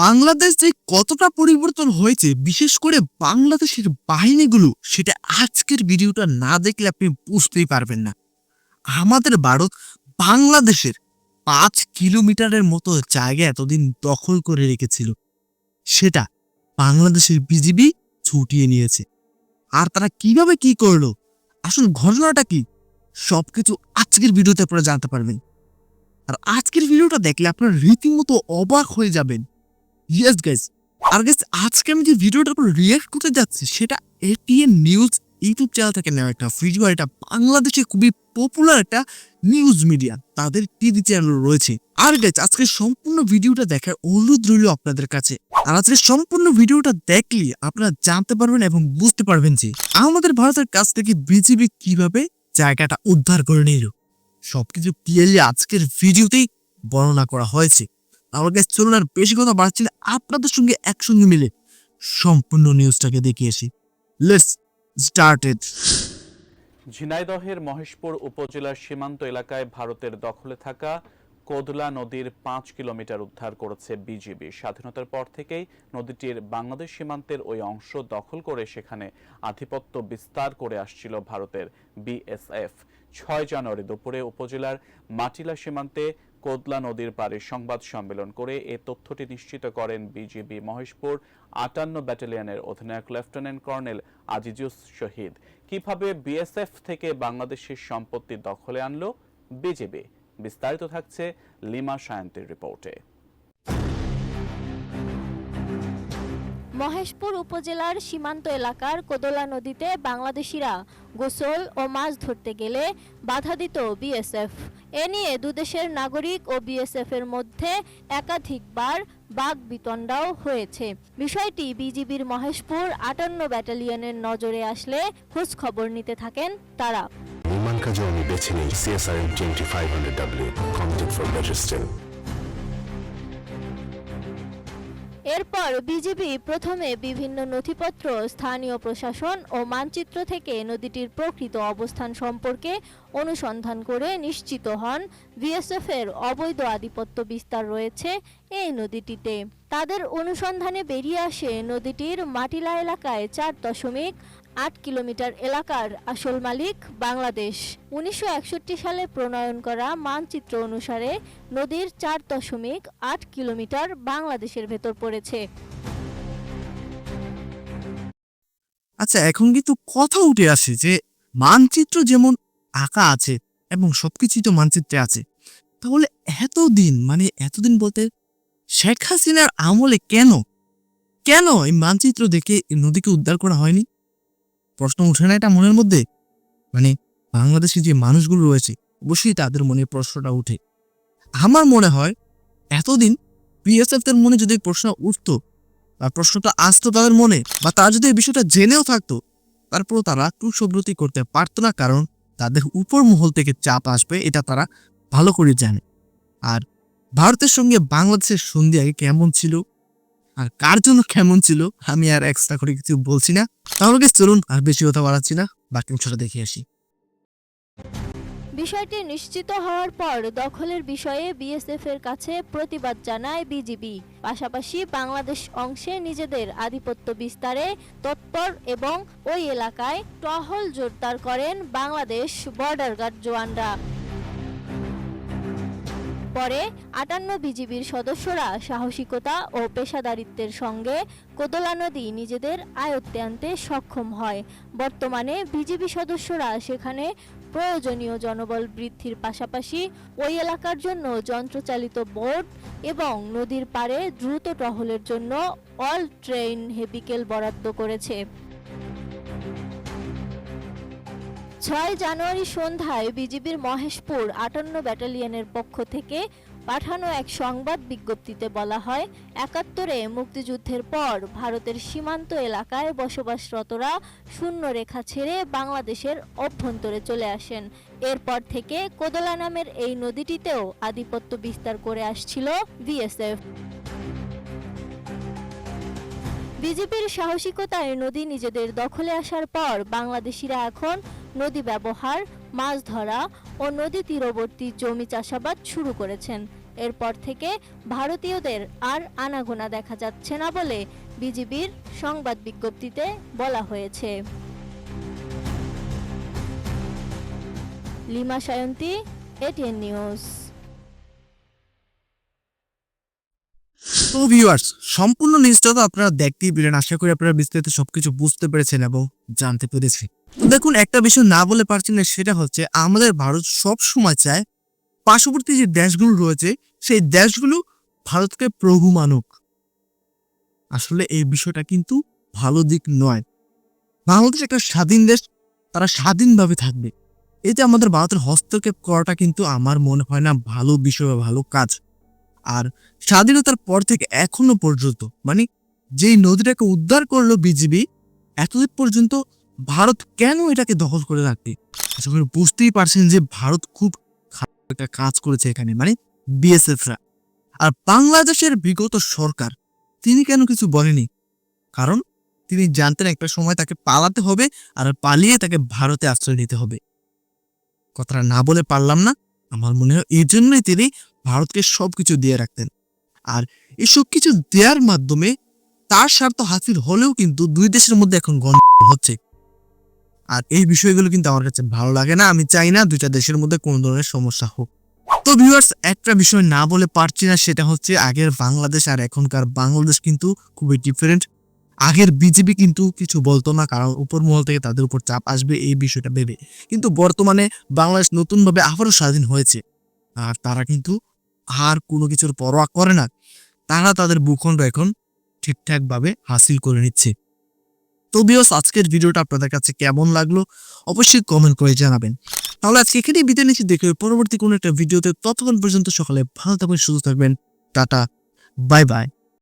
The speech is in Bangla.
বাংলাদেশ যে কতটা পরিবর্তন হয়েছে, বিশেষ করে বাংলাদেশের বাহিনীগুলো, সেটা আজকের ভিডিওটা না দেখলে আপনি বুঝতেই পারবেন না। আমাদের ভারত বাংলাদেশের পাঁচ কিলোমিটারের মতো জায়গা এতদিন দখল করে রেখেছিল। সেটা বাংলাদেশের বিজিবি ছুটিয়ে নিয়েছে। আর তারা কীভাবে কি করল? আসল ঘটনাটা কি? সবকিছু আজকের ভিডিওতে আপনারা জানতে পারবেন। আর আজকের ভিডিওটা দেখলে আপনারা রীতিমতো অবাক হয়ে যাবেন। ইয়েস গাইস আর গাইস আজকে আমি যে ভিডিওটার উপর রিয়াক্ট করতে যাচ্ছি, সেটা এটিএন নিউজ ইউটিউব চ্যানেল থেকে নেওয়া একটা ভিডিও এটা বাংলাদেশে খুবই পপুলার একটা নিউজ মিডিয়া তাদের টিভি চ্যানেল রয়েছে। আর গাইস আজকে সম্পূর্ণ ভিডিওটা দেখার অনুরোধ রইল আপনাদের কাছে। আর আজকে সম্পূর্ণ ভিডিওটা দেখলে আপনারা জানতে পারবেন এবং বুঝতে পারবেন যে আমাদের ভারতের কাছ থেকে বিজেপি কীভাবে জায়গাটা উদ্ধার করে নিল। সবকিছু ক্লিয়ারলি আজকের ভিডিওতেই বর্ণনা করা হয়েছে। আমার কাছে চলুন আর বেশি কথা বাড়ছি না, আপনাদের সঙ্গে একসঙ্গে মিলে সম্পূর্ণ নিউজটাকে দেখিয়ে আসি। লেটস স্টার্টেড ঝিনাইদহের মহেশপুর উপজেলার সীমান্ত এলাকায় ভারতের দখলে থাকা কোদলা নদীর পাঁচ কিলোমিটার উদ্ধার করেছে বিজিবি। স্বাধীনতার পর থেকেই নদীটির বাংলাদেশ সীমান্তের ওই অংশ দখল করে সেখানে আধিপত্য বিস্তার করে আসছিল ভারতের বিএসএফ। ছয় জানুয়ারি দুপুরে উপজেলার মাটিলা সীমান্তে কোদলা নদীর পারে সংবাদ সম্মেলন করে এ তথ্যটি নিশ্চিত করেন বিজিবি মহেশপুর আটান্ন ব্যাটালিয়নের অধিনায়ক লেফটেন্যান্ট কর্নেল আজিজুস শহীদ। কীভাবে বিএসএফ থেকে বাংলাদেশের সম্পত্তি দখলে আনলো বিজেপি বিস্তারিত থাকছে লিমা সায়ন্তের রিপোর্টে। মহেশপুর উপজেলার সীমান্ত এলাকার কোদলা নদীতে বাংলাদেশিরা গোসল ও মাছ ধরতে গেলে বাধা দিত বিএসএফ। এ নিয়ে দুদেশের নাগরিক ও বিএসএফের মধ্যে একাধিকবার বাঘ বিতণ্ডাও হয়েছে। বিষয়টি বিজিবির মহেশপুর আটান্ন ব্যাটালিয়নের নজরে আসলে খোঁজ খবর নিতে থাকেন তারা। নির্মাণ কাজে আমি বেছে নিই CSR twenty five hundred W for এরপর বিজিবি প্রথমে বিভিন্ন নথিপত্র স্থানীয় প্রশাসন ও মানচিত্র থেকে নদীটির প্রকৃত অবস্থান সম্পর্কে অনুসন্ধান করে নিশ্চিত হন। বিএসএফের অবৈধ আধিপত্য বিস্তার রয়েছে এই নদীটিতে। তাদের অনুসন্ধানে বেরিয়ে আসে নদীটির মাটিলা এলাকায় চার দশমিক আট কিলোমিটার এলাকার আসল মালিক বাংলাদেশ। উনিশশো একষট্টি সালে প্রণয়ন করা মানচিত্র অনুসারে নদীর চার দশমিক আট কিলোমিটার বাংলাদেশের ভেতর পড়েছে। আচ্ছা এখন কিন্তু কথা উঠে আসে যে মানচিত্র যেমন আঁকা আছে এবং সবকিছুই তো মানচিত্রে আছে, তাহলে এতদিন মানে এতদিন বলতে শেখ হাসিনার আমলে কেন? কেন এই মানচিত্র দেখে নদীকে উদ্ধার করা হয়নি? প্রশ্ন উঠে না এটা মনের মধ্যে? মানে বাংলাদেশে যে মানুষগুলো রয়েছে, অবশ্যই তাদের মনে প্রশ্নটা উঠে আমার মনে হয় এতদিন বিএসএফ এর মনে যদি প্রশ্ন উঠতো বা প্রশ্নটা আসতো তাদের মনে বা তারা যদি এই বিষয়টা জেনেও থাকতো, তারপরও তারা কুসব্রতি করতে পারতো না কারণ তাদের উপর মহল থেকে চাপ আসবে এটা তারা ভালো করে জানে। আর ভারতের সঙ্গে বাংলাদেশের সন্ধি আগে কেমন ছিল? আর কার জন্য কেমন ছিল, আমি আর এক্সট্রা করে কিছু বলছি না। তাহলে চলুন আর বেশি কথা বাড়াচ্ছি না। বাকি অংশটা দেখে আসি। বিষয়টি নিশ্চিত হওয়ার পর দখলের বিষয়ে বিএসএফ এর কাছে প্রতিবাদ জানায় বিজিবি পাশাপাশি বাংলাদেশ অংশে নিজেদের আধিপত্য বিস্তারে তৎপর এবং ওই এলাকায় টহল জোরদার করেন বাংলাদেশ বর্ডার গার্ড জওয়ানরা। পরে আটান্ন বিজিবির সদস্যরা সাহসিকতা ও পেশাদারিত্বের সঙ্গে কোদলা নদী নিজেদের আয়ত্তে আনতে সক্ষম হয়। বর্তমানে বিজিবি সদস্যরা সেখানে প্রয়োজনীয় জনবল বৃদ্ধির পাশাপাশি ওই এলাকার জন্য যন্ত্রচালিত বোট এবং নদীর পাড়ে দ্রুত টহলের জন্য অল ট্রেন হেভিকেল বরাদ্দ করেছে। ছয় জানুয়ারি সন্ধ্যায় বিজিবির মহেশপুর আটান্ন ব্যাটালিয়নের পক্ষ থেকে পাঠানো এক সংবাদ বিজ্ঞপ্তিতে বলা হয়, একাত্তরে মুক্তিযুদ্ধের পর ভারতের সীমান্ত এলাকায় বসবাসরতরা শূন্য রেখা ছেড়ে বাংলাদেশের অভ্যন্তরে চলে আসেন। এরপর থেকে কোদলা নামের এই নদীটিতেও আধিপত্য বিস্তার করে আসছিল বিএসএফ। বিজেপির সাহসিকতায় নদী নিজেদের দখলে আসার পর বাংলাদেশিরা এখন নদী ব্যবহার, মাছ ধরা ও নদী তীরবর্তী জমি চাষাবাদ শুরু করেছেন। এরপর থেকে ভারতীয়দের আর আনাগোনা দেখা যাচ্ছে না বলে বিজিবির সংবাদ বিজ্ঞপ্তিতে বলা হয়েছে। Lima Sayanti, ATN news. তো ভিউয়ার্স সম্পূর্ণ নিউজটা তো আপনারা দেখতেই পেলেন। আশা করি আপনারা বিস্তারিত সবকিছু বুঝতে পেরেছেন এবং জানতে পেরেছি দেখুন, একটা বিষয় না বলে পারছি না, সেটা হচ্ছে আমাদের ভারত সব সময় চায় পার্শ্ববর্তী যে দেশগুলো রয়েছে, সেই দেশগুলো ভারতকে প্রভু মানুক। আসলে এই বিষয়টা কিন্তু ভালো দিক নয়। বাংলাদেশ একটা স্বাধীন দেশ, তারা স্বাধীনভাবে থাকবে। এতে আমাদের ভারতের হস্তক্ষেপ করাটা কিন্তু আমার মনে হয় না ভালো বিষয় বা ভালো কাজ। আর স্বাধীনতার পর থেকে এখনও পর্যন্ত মানে যেই নদীটাকে উদ্ধার করল বিজিবি এতদিন পর্যন্ত ভারত কেন এটাকে দখল করে রাখবে বুঝতেই পারছেন যে ভারত খুব খারাপ একটা কাজ করেছে এখানে মানে বিএসএফরা আর বাংলাদেশের বিগত সরকার, তিনি কেন কিছু বলেনি? কারণ তিনি জানতেন একটা সময় তাকে পালাতে হবে আর পালিয়ে তাকে ভারতে আশ্রয় নিতে হবে। কথাটা না বলে পারলাম না। আমার মনে হয় এই জন্যই তিনি ভারতকে সবকিছু দিয়ে রাখতেন। আর এই সবকিছু দেওয়ার মাধ্যমে তার স্বার্থ হাসিল হলেও কিন্তু দুই দেশের মধ্যে এখন গন্ডগোল হচ্ছে। আর এই বিষয়গুলো কিন্তু আমার কাছে ভালো লাগে না, আমি চাই না দুইটা দেশের মধ্যে কোনো ধরনের সমস্যা হোক। তো ভিউয়ার্স একটা বিষয় না বলে পারছি না, সেটা হচ্ছে আগের বাংলাদেশ আর এখনকার বাংলাদেশ কিন্তু খুবই ডিফারেন্ট আগের বিজেপি কিন্তু কিছু বলতো না, কারণ উপর মহল থেকে তাদের উপর চাপ আসবে, এই বিষয়টা ভেবে। কিন্তু বর্তমানে বাংলাদেশ নতুনভাবে আবারও স্বাধীন হয়েছে। আর তারা কিন্তু আর কোনো কিছুর পরোয়া করে না, তারা তাদের ভূখণ্ড এখন ঠিকঠাকভাবে হাসিল করে নিচ্ছে। তবিও আজকের ভিডিওটা আপনাদের কাছে কেমন লাগল অবশ্যই কমেন্ট করে জানাবেন। তাহলে আজকে এখানেই বিদায় নিচ্ছি। দেখে পরবর্তী কোনো একটা ভিডিওতে ততক্ষণ পর্যন্ত সকালে ভালো থাকবেন, সুস্থ থাকবেন। Tata bye bye